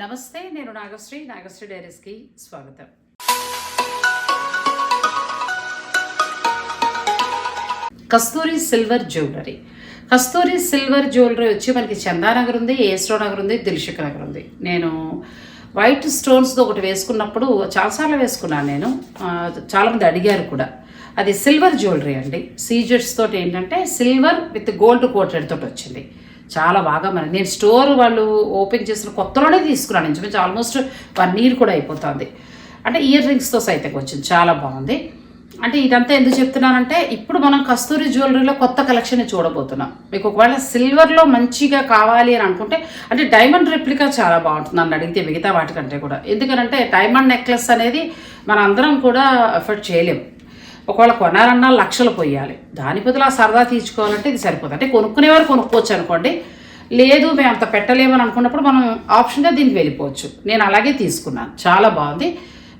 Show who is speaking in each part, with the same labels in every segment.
Speaker 1: నమస్తే నేను నాగశ్రీ నాగశ్రీ డైరీస్కి స్వాగతం. Kasturi silver jewellery. Kasturi silver jewellery వచ్చి మనకి చందానగర్ ఉంది ఏస్ట్రో నగర్ ఉంది దిల్షుక్ నగర్ ఉంది. నేను వైట్ స్టోన్స్తో ఒకటి వేసుకున్నప్పుడు చాలాసార్లు వేసుకున్నాను నేను. చాలామంది అడిగారు కూడా. అది సిల్వర్ జ్యువెలరీ అండి. సీజర్స్ తోటి ఏంటంటే సిల్వర్ విత్ గోల్డ్ కోటెడ్ తోటి వచ్చింది. చాలా బాగా మరి నేను స్టోర్ వాళ్ళు ఓపెన్ చేసిన కొత్తలోనే తీసుకున్నాను. ఇంచుమించు ఆల్మోస్ట్ వన్ ఇయర్ కూడా అయిపోతుంది. అంటే ఇయర్ రింగ్స్తో సైతంగా వచ్చింది. చాలా బాగుంది. అంటే ఇదంతా ఎందుకు చెప్తున్నానంటే ఇప్పుడు మనం కస్తూరి జ్యువెలరీలో కొత్త కలెక్షన్ చూడబోతున్నాం. మీకు ఒకవేళ సిల్వర్లో మంచిగా కావాలి అని అనుకుంటే అంటే డైమండ్ రెప్లికా చాలా బాగుంటుంది నన్ను అడిగితే మిగతా వాటికంటే కూడా. ఎందుకనంటే డైమండ్ నెక్లెస్ అనేది మన అందరం కూడా ఎఫర్ట్ చేయలేం. ఒకవేళ కొనాలన్నా లక్షలు పోయాలి. దాని బదులు ఆ సరదా తీర్చుకోవాలంటే ఇది సరిపోతుంది అంటే కొనుక్కునేవారు కొనుక్కోవచ్చు అనుకోండి. లేదు మేము అంత పెట్టలేమని అనుకున్నప్పుడు మనం ఆప్షన్గా దీనికి వెళ్ళిపోవచ్చు. నేను అలాగే తీసుకున్నాను. చాలా బాగుంది.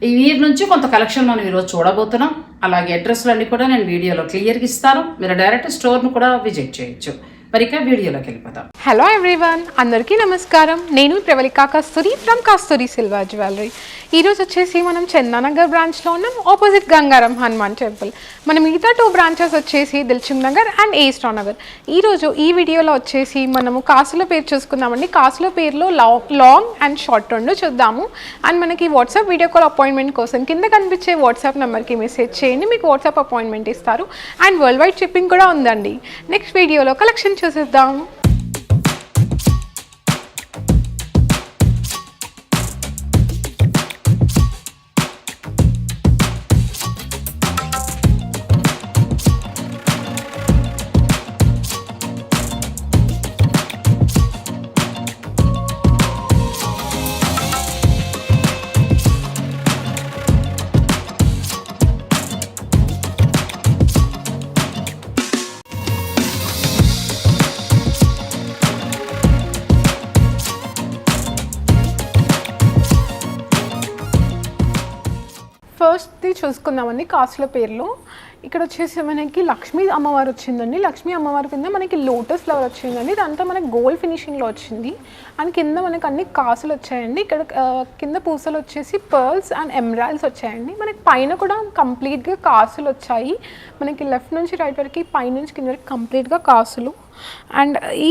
Speaker 1: ఈ వీరి నుంచి కొంత కలెక్షన్ మనం ఈరోజు చూడబోతున్నాం. అలాగే అడ్రస్లు అన్నీ కూడా నేను వీడియోలో క్లియర్గా ఇస్తాను. మీరు డైరెక్ట్ స్టోర్ను కూడా విజిట్ చేయొచ్చు. మరిక వీడియోలోకి వెళ్ళిపోదాం.
Speaker 2: హలో ఎవ్రీవన్ అందరికీ నమస్కారం. నేను Pravalika Kasturi from Kasturi silver jewellery. ఈరోజు వచ్చేసి మనం చందానగర్ బ్రాంచ్లో ఉన్నాం. ఆపోజిట్ గంగారం హనుమాన్ టెంపుల్ మన మిగతా టూ బ్రాంచెస్ వచ్చేసి దిల్చుక్ నగర్ అండ్ ఏస్ట్రా నగర్ ఈరోజు ఈ వీడియోలో వచ్చేసి మనము కాసుల పేరు చూసుకుందామండి. కాసుల పేరులో లాంగ్ లాంగ్ అండ్ షార్ట్ రెండు చూద్దాము. అండ్ మనకి వాట్సాప్ వీడియో కాల్ అపాయింట్మెంట్ కోసం కింద కనిపించే వాట్సాప్ నెంబర్కి మెసేజ్ చేయండి. మీకు వాట్సాప్ అపాయింట్మెంట్ ఇస్తారు. అండ్ వరల్డ్ వైడ్ షిప్పింగ్ కూడా ఉందండి. నెక్స్ట్ వీడియోలో కలెక్షన్ shut it చూసుకుందామండి కాసుల పేర్లు. ఇక్కడ వచ్చేసి మనకి లక్ష్మీ అమ్మవారు వచ్చిందండి. లక్ష్మీ అమ్మవారి కింద మనకి లోటస్ ఫ్లవర్ వచ్చిందండి. ఇదంతా మనకి గోల్డ్ ఫినిషింగ్లో వచ్చింది. అండ్ కింద మనకి అన్ని కాసులు వచ్చాయండి. ఇక్కడ కింద పూసలు వచ్చేసి పర్ల్స్ అండ్ ఎమరాల్స్ వచ్చాయండి. మనకి పైన కూడా కంప్లీట్గా కాసులు వచ్చాయి. మనకి లెఫ్ట్ నుంచి రైట్ వరకు పై నుంచి కింద వరకు కంప్లీట్గా కాసులు అండ్ ఈ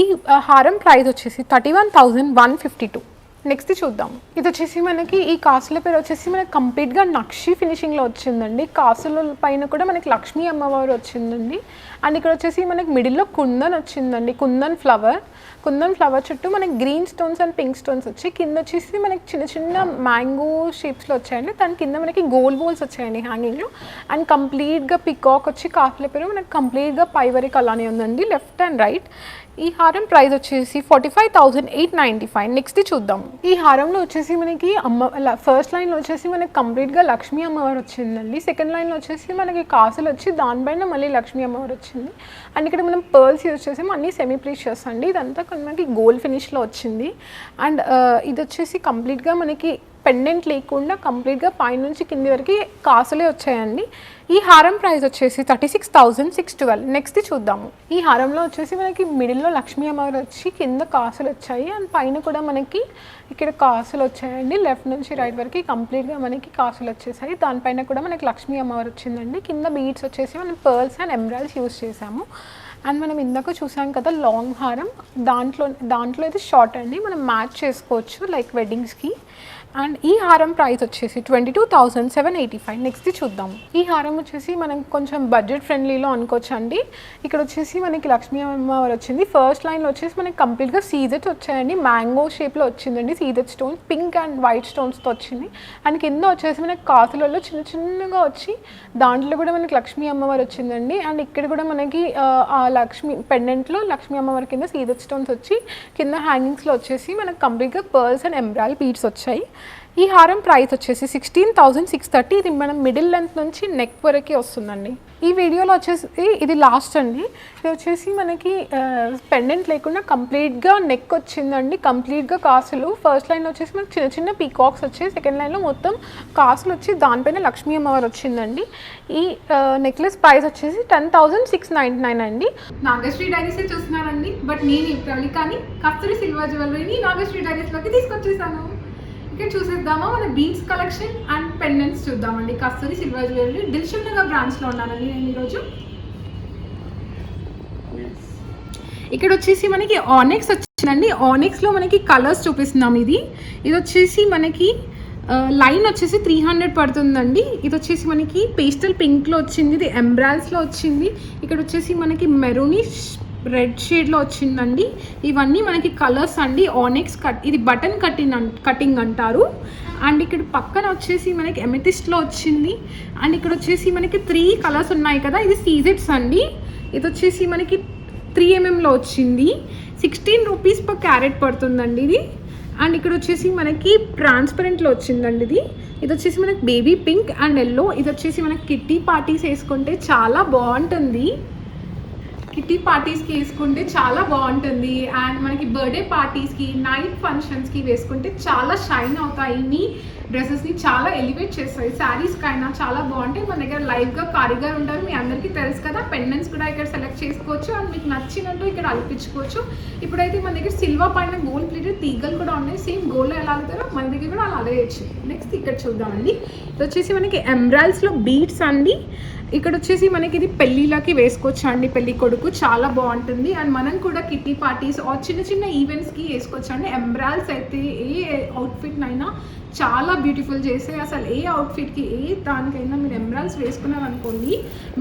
Speaker 2: హారం ప్రైస్ వచ్చేసి thirty one thousand one fifty two next చూద్దాం. ఇది వచ్చేసి మనకి ఈ కాసుల పేరు వచ్చేసి మనకి కంప్లీట్గా నక్షి ఫినిషింగ్లో వచ్చిందండి. కాసుల పైన కూడా మనకి లక్ష్మీ అమ్మవారు వచ్చిందండి. అండ్ ఇక్కడ వచ్చేసి మనకి మిడిల్లో కుందన్ వచ్చిందండి. కుందన్ ఫ్లవర్ కుందన్ ఫ్లవర్ చుట్టూ మనకి green stones and pink stones వచ్చి కింద వచ్చేసి మనకి చిన్న చిన్న మ్యాంగో షేప్స్లో వచ్చాయండి. దాని కింద మనకి గోల్డ్ బోల్స్ వచ్చాయండి హ్యాంగింగ్లో అండ్ కంప్లీట్గా పికాక్ వచ్చి కాసుల పేరు మనకి కంప్లీట్గా పై వరకు అలానే ఉందండి. లెఫ్ట్ అండ్ రైట్ ఈ హారం ప్రైస్ వచ్చేసి forty five thousand eight ninety five. Next చూద్దాం. ఈ హారంలో వచ్చేసి మనకి అమ్మ ఫస్ట్ లైన్లో వచ్చేసి మనకి కంప్లీట్గా లక్ష్మీ అమ్మవారు వచ్చిందండి. సెకండ్ లైన్లో వచ్చేసి మనకి కాసులు వచ్చి దానిపైన మళ్ళీ లక్ష్మీ అమ్మవారు వచ్చింది. అండ్ ఇక్కడ మనం పర్ల్స్ యూజ్ చేసాము అన్ని సెమీ ప్రీషియస్ అండి. ఇదంతా మనకి గోల్డ్ ఫినిష్లో వచ్చింది. అండ్ uh, ఇది వచ్చేసి కంప్లీట్గా మనకి పెండెంట్ లేకుండా కంప్లీట్గా పైనుంచి కింది వరకు కాసులే వచ్చాయండి. ఈ హారం ప్రైస్ వచ్చేసి thirty six thousand six twelve. Next చూద్దాము. ఈ హారంలో వచ్చేసి మనకి మిడిల్లో లక్ష్మీ అమ్మవారు వచ్చి కింద కాసులు వచ్చాయి. అండ్ పైన కూడా మనకి ఇక్కడ కాసులు వచ్చాయండి. లెఫ్ట్ నుంచి రైట్ వరకు కంప్లీట్గా మనకి కాసులు వచ్చేసాయి. దానిపైన కూడా మనకి లక్ష్మీ అమ్మవారు వచ్చిందండి. కింద బీడ్స్ వచ్చేసి మనం పర్ల్స్ అండ్ ఎమరాల్స్ యూస్ చేసాము అండ్ మనం ఇందాక చూసాం కదా లాంగ్ హారం. దాంట్లో దాంట్లో అయితే షార్ట్ అండి. మనం మ్యాచ్ చేసుకోవచ్చు లైక్ వెడ్డింగ్స్కి అండ్ ఈ హారం ప్రైస్ వచ్చేసి twenty two thousand seven eighty five. Next చూద్దాం. ఈ హారం వచ్చేసి మనం కొంచెం బడ్జెట్ ఫ్రెండ్లీలో అనుకోవచ్చు అండి ఇక్కడ వచ్చేసి మనకి లక్ష్మీ అమ్మవారు వచ్చింది. ఫస్ట్ లైన్లో వచ్చేసి మనకి కంప్లీట్గా సీజెట్స్ వచ్చాయండి. మ్యాంగో షేప్లో వచ్చిందండి. C Z stones pink and white స్టోన్స్తో వచ్చింది. అండ్ కింద వచ్చేసి మనకి కాసులలో చిన్న చిన్నగా వచ్చి దాంట్లో కూడా మనకి లక్ష్మీ అమ్మవారు వచ్చిందండి. అండ్ ఇక్కడ కూడా మనకి ఆ, ఆ లక్ష్మీ పెండెంట్లో లక్ష్మీ అమ్మవారి కింద సీజెట్ స్టోన్స్ వచ్చి కింద హ్యాంగింగ్స్లో వచ్చేసి మనకి కంప్లీట్గా పర్ల్స్ అండ్ ఎంబ్రాయిల్ బీడ్స్ వచ్చాయి. ఈ హారం ప్రైస్ వచ్చేసి సిక్స్టీన్ థౌజండ్ సిక్స్ థర్టీ ఇది మనం మిడిల్ లెంత్ నుంచి నెక్ వరకు వస్తుందండి. ఈ వీడియోలో వచ్చేసి ఇది లాస్ట్ అండి. ఇది వచ్చేసి మనకి పెండెంట్ లేకుండా కంప్లీట్గా నెక్ వచ్చిందండి. కంప్లీట్గా కాసులు ఫస్ట్ లైన్ వచ్చేసి మనకి చిన్న చిన్న పీకాక్స్ వచ్చాయి. సెకండ్ లైన్లో మొత్తం కాసులు వచ్చి దానిపైన లక్ష్మీ అమ్మవారు వచ్చిందండి. ఈ నెక్లెస్ ప్రైస్ వచ్చేసి ten thousand six ninety nine అండి.
Speaker 3: నాగశ్రీ డైరీసే చూస్తున్నారండి? బట్ నేను ఈ కానీ కస్తూరి సిల్వర్ జ్యువెలరీని నాగశ్రీ డైరీస్లోకి తీసుకొచ్చేసాను.
Speaker 2: ఇంకా చూసేద్దామా? మన బీన్స్ కలెక్షన్ అండ్ పెండెంట్స్ చూద్దామండి. కస్తూరి సిల్వర్ జ్యువెలరీ దిల్షుక్ నగర్ బ్రాంచ్లో ఉన్నానండి నేను ఈరోజు. ఇక్కడ వచ్చేసి మనకి ఆనెక్స్ వచ్చిందండి. ఆనెక్స్లో మనకి కలర్స్ చూపిస్తున్నాం ఇది. ఇది వచ్చేసి మనకి లైన్ వచ్చేసి త్రీ హండ్రెడ్ పడుతుందండి. ఇది వచ్చేసి మనకి పేస్టల్ పింక్లో వచ్చింది. ఇది ఎంబ్రాల్స్లో వచ్చింది. ఇక్కడ వచ్చేసి మనకి మెరూనిష్ రెడ్ షేడ్లో వచ్చిందండి. ఇవన్నీ మనకి కలర్స్ అండి. ఆనెక్స్ కట్ ఇది బటన్ కటింగ్ కటింగ్ అంటారు. అండ్ ఇక్కడ పక్కన వచ్చేసి మనకి ఎమెథిస్ట్లో వచ్చింది. అండ్ ఇక్కడ వచ్చేసి మనకి త్రీ కలర్స్ ఉన్నాయి కదా. ఇది సీజెట్స్ అండి. ఇది వచ్చేసి మనకి త్రీ ఎంఎంలో వచ్చింది. సిక్స్టీన్ రూపీస్ పర్ క్యారెట్ పడుతుందండి ఇది. అండ్ ఇక్కడ వచ్చేసి మనకి ట్రాన్స్పరెంట్లో వచ్చిందండి ఇది. ఇది వచ్చేసి మనకి బేబీ పింక్ అండ్ ఎల్లో ఇది వచ్చేసి మనకి కిట్టి పార్టీస్ వేసుకుంటే చాలా బాగుంటుంది. కిట్టి పార్టీస్కి వేసుకుంటే చాలా బాగుంటుంది. అండ్ మనకి బర్త్డే పార్టీస్కి నైట్ ఫంక్షన్స్కి వేసుకుంటే చాలా షైన్ అవుతాయి. మీ డ్రెస్సెస్ని చాలా ఎలివేట్ చేస్తాయి. శారీస్కి అయినా చాలా బాగుంటాయి మన దగ్గర లైవ్గా కారీగర్ ఉంటారు. మీ అందరికీ తెలుసు కదా పెండెంట్స్ కూడా ఇక్కడ సెలెక్ట్ చేసుకోవచ్చు. అండ్ మీకు నచ్చినట్టు ఇక్కడ అల్పించుకోవచ్చు. ఇప్పుడైతే మన దగ్గర సిల్వర్ పైన గోల్డ్ ప్లేటెడ్ తీగలు కూడా ఉన్నాయి. సేమ్ గోల్డ్ ఎలా అవుతారో మన దగ్గర కూడా అలా అదే నెక్స్ట్ ఇక్కడ చూద్దామండి. ఇది వచ్చేసి మనకి ఎంబ్రాయిల్స్లో బీట్స్ అండి. ఇక్కడ వచ్చేసి మనకి ఇది పెళ్ళిళ్ళకి వేసుకోవచ్చు అండి పెళ్ళి కొడుకు. చాలా బాగుంటుంది అండ్ మనం కూడా కిట్టి పార్టీస్ ఆర్ చిన్న చిన్న ఈవెంట్స్కి వేసుకోవచ్చు అండి ఎంబ్రాల్స్ అయితే ఏ అవుట్ఫిట్నైనా చాలా బ్యూటిఫుల్ చేసే అసలు ఏ అవుట్ఫిట్కి ఏ దానికైనా మీరు ఎంబ్రాల్స్ వేసుకున్నారనుకోండి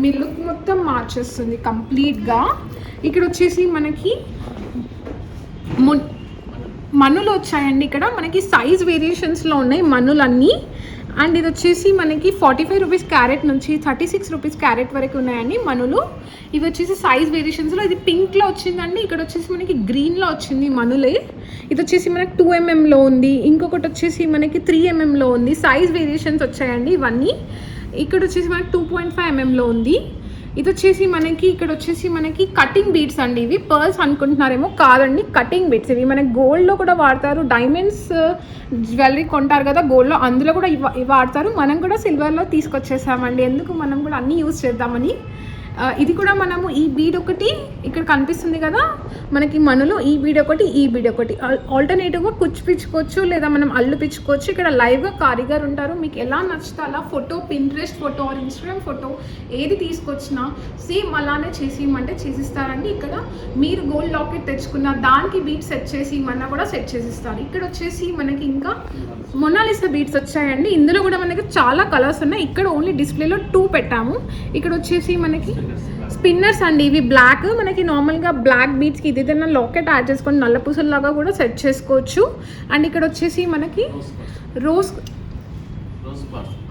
Speaker 2: మీ లుక్ మొత్తం మార్చేస్తుంది కంప్లీట్గా. ఇక్కడ వచ్చేసి మనకి మున్ మన్నులు వచ్చాయండి ఇక్కడ. మనకి సైజ్ వేరియేషన్స్లో ఉన్నాయి మనులన్నీ. అండ్ ఇది వచ్చేసి మనకి ఫార్టీ ఫైవ్ రూపీస్ క్యారెట్ నుంచి థర్టీ సిక్స్ రూపీస్ క్యారెట్ వరకు ఉన్నాయండి మనులు. ఇవి వచ్చేసి సైజ్ వేరియేషన్స్లో ఇది పింక్లో వచ్చిందండి. ఇక్కడ వచ్చేసి మనకి గ్రీన్లో వచ్చింది మనులే. ఇది వచ్చేసి మనకి టూ ఎంఎంలో ఉంది. ఇంకొకటి వచ్చేసి మనకి త్రీ ఎంఎంలో ఉంది. సైజ్ వేరియేషన్స్ వచ్చాయండి ఇవన్నీ. ఇక్కడ వచ్చేసి మనకి టూ పాయింట్ ఫైవ్ ఎంఎంలో ఉంది. ఇది వచ్చేసి మనకి ఇక్కడ వచ్చేసి మనకి కటింగ్ బీట్స్ అండి ఇవి. పర్ల్స్ అనుకుంటున్నారేమో కాదండి కటింగ్ బీట్స్ ఇవి మనకి గోల్డ్లో కూడా వాడతారు. డైమండ్స్ జ్యువెలరీ uh, కొంటారు కదా గోల్డ్లో అందులో కూడా వాడతారు. మనం కూడా సిల్వర్లో తీసుకొచ్చేసామండి. ఎందుకు మనం కూడా అన్నీ యూజ్ చేద్దామని. ఇది కూడా మనము ఈ బీడ్ ఒకటి ఇక్కడ కనిపిస్తుంది కదా. మనకి మనలో ఈ బీడ్ ఒకటి ఈ బీడ్ ఒకటి. ఆల్టర్నేటివ్గా కుచ్చిపించుకోవచ్చు లేదా మనం అల్లు పిచ్చుకోవచ్చు. ఇక్కడ లైవ్గా కారిగర్ ఉంటారు. మీకు ఎలా నచ్చితే అలా photo Pinterest photo or Instagram photo ఏది తీసుకొచ్చినా సేమ్ అలానే చేసి చేసిస్తారండి. ఇక్కడ మీరు గోల్డ్ లాకెట్ తెచ్చుకున్న దానికి బీట్ సెట్ చేసి ఇమ్మన్నా కూడా సెట్ చేసిస్తారు. ఇక్కడ వచ్చేసి మనకి ఇంకా మొనాలిసా బీట్స్ వచ్చాయండి. ఇందులో కూడా మనకి చాలా కలర్స్ ఉన్నాయి. ఇక్కడ ఓన్లీ డిస్ప్లేలో టూ పెట్టాము. ఇక్కడ వచ్చేసి మనకి స్పిన్నర్స్ అండి. ఇవి బ్లాక్. మనకి నార్మల్గా బ్లాక్ బీట్స్కి ఇది ఏదైనా లాకెట్ యాడ్ చేసుకొని నల్ల పూసల్లాగా కూడా సెట్ చేసుకోవచ్చు. అండ్ ఇక్కడ వచ్చేసి మనకి రోజ్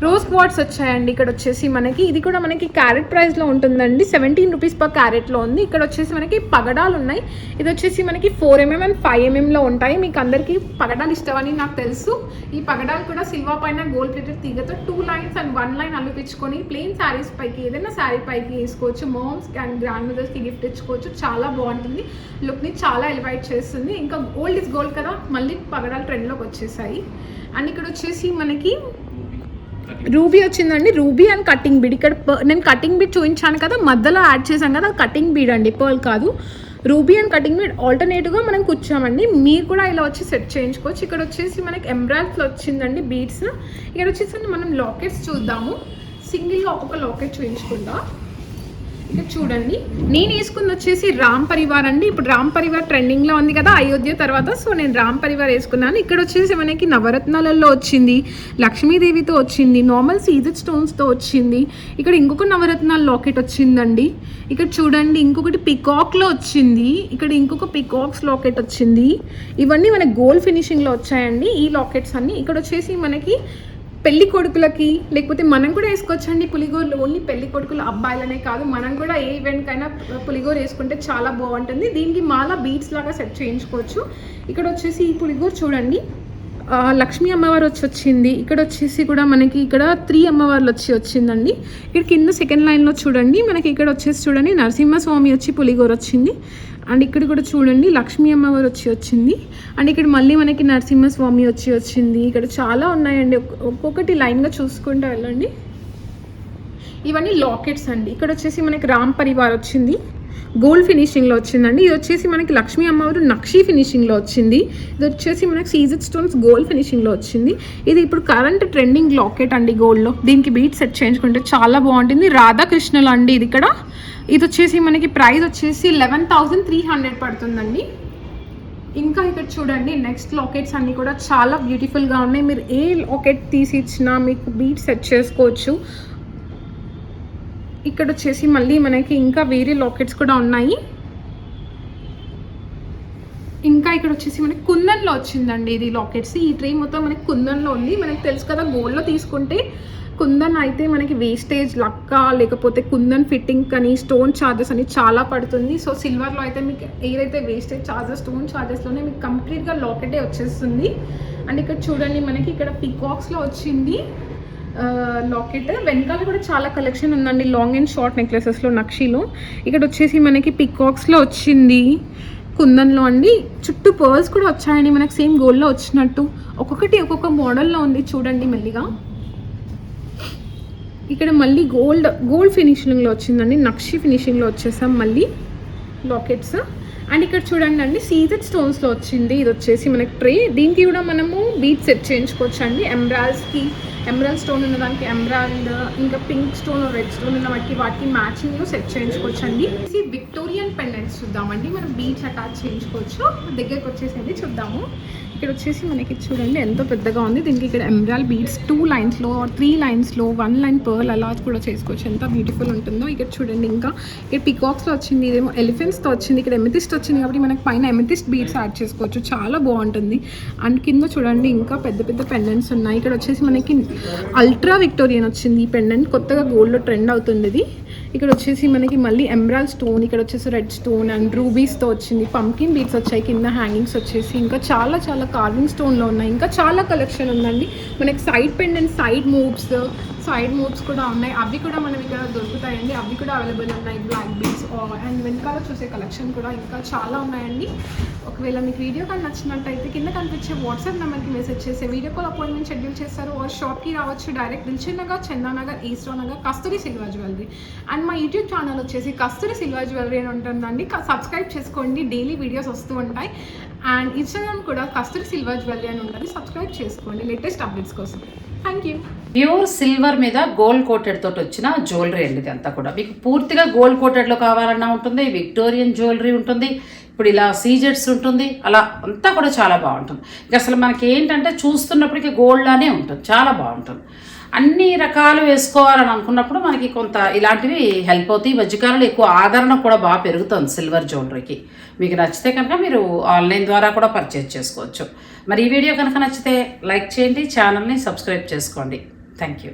Speaker 2: రోజ్ క్వాట్స్ వచ్చాయండి. ఇక్కడ వచ్చేసి మనకి ఇది కూడా మనకి క్యారెట్ ప్రైస్లో ఉంటుందండి. సెవెంటీన్ రూపీస్ పర్ క్యారెట్లో ఉంది. ఇక్కడ వచ్చేసి మనకి పగడాలు ఉన్నాయి. ఇది వచ్చేసి మనకి four M M and five ఎంఎంలో ఉంటాయి. మీకు అందరికీ పగడాలు ఇష్టమని నాకు తెలుసు. ఈ పగడాలు కూడా సిల్వా పైన gold plated తీగతో two lines and one line అల్లుపించుకొని plain saris పైకి ఏదైనా శారీ పైకి వేసుకోవచ్చు. మోమ్స్ అండ్ గ్రాండ్ మదర్స్కి గిఫ్ట్ ఇచ్చుకోవచ్చు చాలా బాగుంటుంది. లుక్ని చాలా ఎలివైట్ చేస్తుంది. ఇంకా గోల్డ్ ఇస్ గోల్డ్ కదా. మళ్ళీ పగడాలు ట్రెండ్లోకి వచ్చేసాయి. అండ్ ఇక్కడ వచ్చేసి మనకి రూబీ వచ్చిందండి. Ruby and cutting bead. ఇక్కడ నేను కటింగ్ బీడ్ చూపించాను కదా మధ్యలో యాడ్ చేశాను కదా కటింగ్ బీడ్ అండి పర్ల్ కాదు. రూబీ అండ్ కటింగ్ బీడ్ ఆల్టర్నేటివ్గా మనం కూర్చోమండి. మీరు కూడా ఇలా వచ్చి సెట్ చేయించుకోవచ్చు. ఇక్కడ వచ్చేసి మనకి ఎంబ్రాయిడ్స్లో వచ్చిందండి బీడ్స్ ఇక్కడ వచ్చేసి మనం లాకెట్స్ చూద్దాము. సింగిల్గా ఒక్కొక్క లాకెట్ చూపించుకుందాం ఇక్కడ చూడండి. నేను వేసుకుంది వచ్చేసి రామ్ పరివార్ అండి. ఇప్పుడు రామ్ పరివార్ ట్రెండింగ్లో ఉంది కదా అయోధ్య తర్వాత. సో నేను రామ్ పరివార్ వేసుకున్నాను. ఇక్కడ వచ్చేసి మనకి నవరత్నాలలో వచ్చింది లక్ష్మీదేవితో వచ్చింది నార్మల్ సీజర్ స్టోన్స్తో వచ్చింది. ఇక్కడ ఇంకొక నవరత్నాల లాకెట్ వచ్చిందండి. ఇక్కడ చూడండి ఇంకొకటి పికాక్లో వచ్చింది. ఇక్కడ ఇంకొక పికాక్స్ లాకెట్ వచ్చింది. ఇవన్నీ మనకి గోల్డ్ ఫినిషింగ్లో వచ్చాయండి ఈ లాకెట్స్ అన్నీ. ఇక్కడ వచ్చేసి మనకి పెళ్ళి కొడుకులకి లేకపోతే మనం కూడా వేసుకోవచ్చండి పులిగోరలు. ఓన్లీ పెళ్ళి కొడుకుల అబ్బాయిలనే కాదు మనం కూడా ఏ ఈవెంట్కైనా పులిగోర వేసుకుంటే చాలా బాగుంటుంది. దీనికి మాల బీట్స్ లాగా సెట్ చేయించుకోవచ్చు. ఇక్కడ వచ్చేసి ఈ పులిగోర చూడండి. లక్ష్మీ అమ్మవారు వచ్చి వచ్చింది. ఇక్కడ వచ్చేసి కూడా మనకి ఇక్కడ త్రీ అమ్మవార్లు వచ్చి వచ్చిందండి. ఇక్కడ కింద సెకండ్ లైన్లో చూడండి. మనకి ఇక్కడ వచ్చేసి చూడండి నరసింహస్వామి వచ్చి పులిగోర వచ్చింది. అండ్ ఇక్కడ కూడా చూడండి లక్ష్మీ అమ్మవారు వచ్చి వచ్చింది. అండ్ ఇక్కడ మళ్ళీ మనకి నరసింహస్వామి వచ్చి వచ్చింది. ఇక్కడ చాలా ఉన్నాయండి. ఒక్కొక్కటి లైన్గా చూసుకుంటూ వెళ్ళండి. ఇవన్నీ లాకెట్స్ అండి. ఇక్కడ వచ్చేసి మనకి రామ్ పరివార్ వచ్చింది. గోల్డ్ ఫినిషింగ్లో వచ్చిందండి. ఇది వచ్చేసి మనకి లక్ష్మీ అమ్మవారు నక్షి ఫినిషింగ్లో వచ్చింది. ఇది వచ్చేసి మనకి సీజెడ్ స్టోన్స్ గోల్డ్ ఫినిషింగ్లో వచ్చింది. ఇది ఇప్పుడు కరెంట్ ట్రెండింగ్ లాకెట్ అండి గోల్డ్లో. దీనికి బీట్ సెట్ చేయించుకుంటే చాలా బాగుంటుంది. రాధాకృష్ణులు అండి ఇది ఇక్కడ. ఇది వచ్చేసి మనకి ప్రైస్ వచ్చేసి లెవెన్ థౌజండ్ త్రీ హండ్రెడ్ పడుతుందండి. ఇంకా ఇక్కడ చూడండి నెక్స్ట్ లాకెట్స్ అన్నీ కూడా చాలా బ్యూటిఫుల్గా ఉన్నాయి. మీరు ఏ లాకెట్ తీసి ఇచ్చినా మీకు బీట్ సెట్ చేసుకోవచ్చు. ఇక్కడ వచ్చేసి మళ్ళీ మనకి ఇంకా వేరే లాకెట్స్ కూడా ఉన్నాయి. ఇంకా ఇక్కడ వచ్చేసి మనకి కుందన్లో వచ్చిందండి ఇది లాకెట్స్. ఈ ట్రే మొత్తం మనకి కుందన్లో ఉంది. మనకి తెలుసు కదా గోల్డ్లో తీసుకుంటే కుందన్ అయితే మనకి వేస్టేజ్ లక్క లేకపోతే కుందన్ ఫిట్టింగ్ కానీ స్టోన్ ఛార్జెస్ అని చాలా పడుతుంది. సో సిల్వర్లో అయితే మీకు ఏదైతే వేస్టేజ్ ఛార్జెస్ స్టోన్ ఛార్జెస్లోనే మీకు కంప్లీట్గా లాకెటే వచ్చేస్తుంది. అండ్ ఇక్కడ చూడండి మనకి ఇక్కడ పికాక్స్లో వచ్చింది. లాకెట్ వెనకాల కూడా చాలా కలెక్షన్ ఉందండి. లాంగ్ అండ్ షార్ట్ నెక్లెసెస్లో నక్షీలో. ఇక్కడ వచ్చేసి మనకి పికాక్స్లో వచ్చింది. కుందన్లో అండి. చుట్టూ పర్ల్స్ కూడా వచ్చాయండి. మనకి సేమ్ గోల్డ్లో వచ్చినట్టు. ఒక్కొక్కటి ఒక్కొక్క మోడల్లో ఉంది చూడండి మెల్లిగా. ఇక్కడ మళ్ళీ గోల్డ్ గోల్డ్ ఫినిషింగ్లో వచ్చిందండి. నక్షి ఫినిషింగ్లో వచ్చేసాం మళ్ళీ. లాకెట్స్ అండ్ ఇక్కడ చూడండి అండి సీజెడ్ స్టోన్స్లో వచ్చింది. ఇది వచ్చేసి మనకి ట్రే. దీనికి కూడా మనము బీట్ సెట్ చేయించుకోవచ్చు అండి ఎమ్రాల్స్కి ఎమరాల్డ్ స్టోన్ ఉన్న దానికి ఎమరాల్డ్ ఇంకా పింక్ స్టోన్ రెడ్ స్టోన్ ఉన్న వాటికి వాటికి మ్యాచింగ్ సెట్ చేయించుకోవచ్చు అండి ఇది విక్టోరియన్ పెండెంట్స్ చూద్దామండి. మనం బీచ్ అటాచ్ చేయించుకోవచ్చు. దగ్గరకు వచ్చేసి చూద్దాము. ఇక్కడ వచ్చేసి మనకి చూడండి ఎంతో పెద్దగా ఉంది. దీనికి ఇక్కడ ఎంబ్రాల్ బీడ్స్ టూ లైన్స్లో త్రీ లైన్స్లో వన్ లైన్ పర్ల్ అలా కూడా చేసుకోవచ్చు. ఎంత బ్యూటిఫుల్ ఉంటుందో. ఇక్కడ చూడండి ఇంకా. ఇక్కడ పికాక్స్లో వచ్చింది ఇదేమో ఎలిఫెంట్స్తో వచ్చింది. ఇక్కడ ఎమితిస్ట్ వచ్చింది కాబట్టి మనకి పైన ఎమెథిస్ట్ బీడ్స్ యాడ్ చేసుకోవచ్చు. చాలా బాగుంటుంది. అండ్ కింద చూడండి ఇంకా పెద్ద పెద్ద పెండెంట్స్ ఉన్నాయి. ఇక్కడ వచ్చేసి మనకి అల్ట్రా విక్టోరియన్ వచ్చింది ఈ పెండెంట్ కొత్తగా గోల్డ్లో ట్రెండ్ అవుతుంది ఇది. ఇక్కడ వచ్చేసి మనకి మళ్ళీ ఎంబ్రాల్ స్టోన్ ఇక్కడ వచ్చేసి రెడ్ స్టోన్ అండ్ రూబీస్తో వచ్చింది. పంకిన్ బీడ్స్ వచ్చాయి. కింద హ్యాంగింగ్స్ వచ్చేసి ఇంకా చాలా చాలా కార్వింగ్ స్టోన్లో ఉన్నాయి. ఇంకా చాలా కలెక్షన్ ఉందండి. మనకి side pendant side moves side moves కూడా ఉన్నాయి. అవి కూడా మనం ఇక్కడ దొరుకుతాయండి. అవి కూడా అవైలబుల్ ఉన్నాయి. బ్లాక్ బీడ్స్ Uh, అండ్ వెనకాల చూసే కలెక్షన్ కూడా ఇంకా చాలా ఉన్నాయండి. ఒకవేళ మీకు వీడియో కానీ నచ్చినట్టయితే కింద కనిపించే వాట్సాప్ నెంబర్కి మెసేజ్ చేసే వీడియో కాల్ అపాయింట్మెంట్ షెడ్యూల్ చేస్తారు. ఆ షాప్కి రావచ్చు డైరెక్ట్ దిల్చనగర్ చందానగర్ ఈస్ట్రో నగర్ కస్తూరి సిల్వా జ్యువెలరీ అండ్ మా యూట్యూబ్ ఛానల్ వచ్చేసి కస్తూరి సిల్వర్ జ్యువెలరీ అని ఉంటుందండి. సబ్స్క్రైబ్ చేసుకోండి. డైలీ వీడియోస్ వస్తూ ఉంటాయి. అండ్ ఇన్స్టాగ్రామ్ కూడా కస్తూరి సిల్వా జ్యువెలరీ అని ఉంటుంది. సబ్స్క్రైబ్ చేసుకోండి. లేటెస్ట్ అప్డేట్స్ కోసం. థ్యాంక్ యూ
Speaker 1: ప్యూర్ సిల్వర్ మీద గోల్డ్ కోటెడ్ తోటి వచ్చిన జ్యువెలరీ అండి ఇది అంతా కూడా. మీకు పూర్తిగా గోల్డ్ కోటెడ్లో కావాలన్నా ఉంటుంది విక్టోరియన్ జ్యువెలరీ ఉంటుంది ఇప్పుడు ఇలా సీజెట్స్ ఉంటుంది అలా అంతా కూడా చాలా బాగుంటుంది. ఇక అసలు మనకి ఏంటంటే చూస్తున్నప్పటికీ గోల్డ్ లానే ఉంటుంది చాలా బాగుంటుంది. అన్ని రకాలు వేసుకోవాలని అనుకున్నప్పుడు మనకి కొంత ఇలాంటివి హెల్ప్ అవుతాయి. ఈ మధ్యకాలంలో ఎక్కువ ఆదరణ కూడా బాగా పెరుగుతుంది సిల్వర్ జ్యువెలరీకి. మీకు నచ్చితే కనుక మీరు ఆన్లైన్ ద్వారా కూడా పర్చేజ్ చేసుకోవచ్చు. మరి ఈ వీడియో కనుక నచ్చితే లైక్ చేయండి ఛానల్ని సబ్స్క్రైబ్ చేసుకోండి. Thank you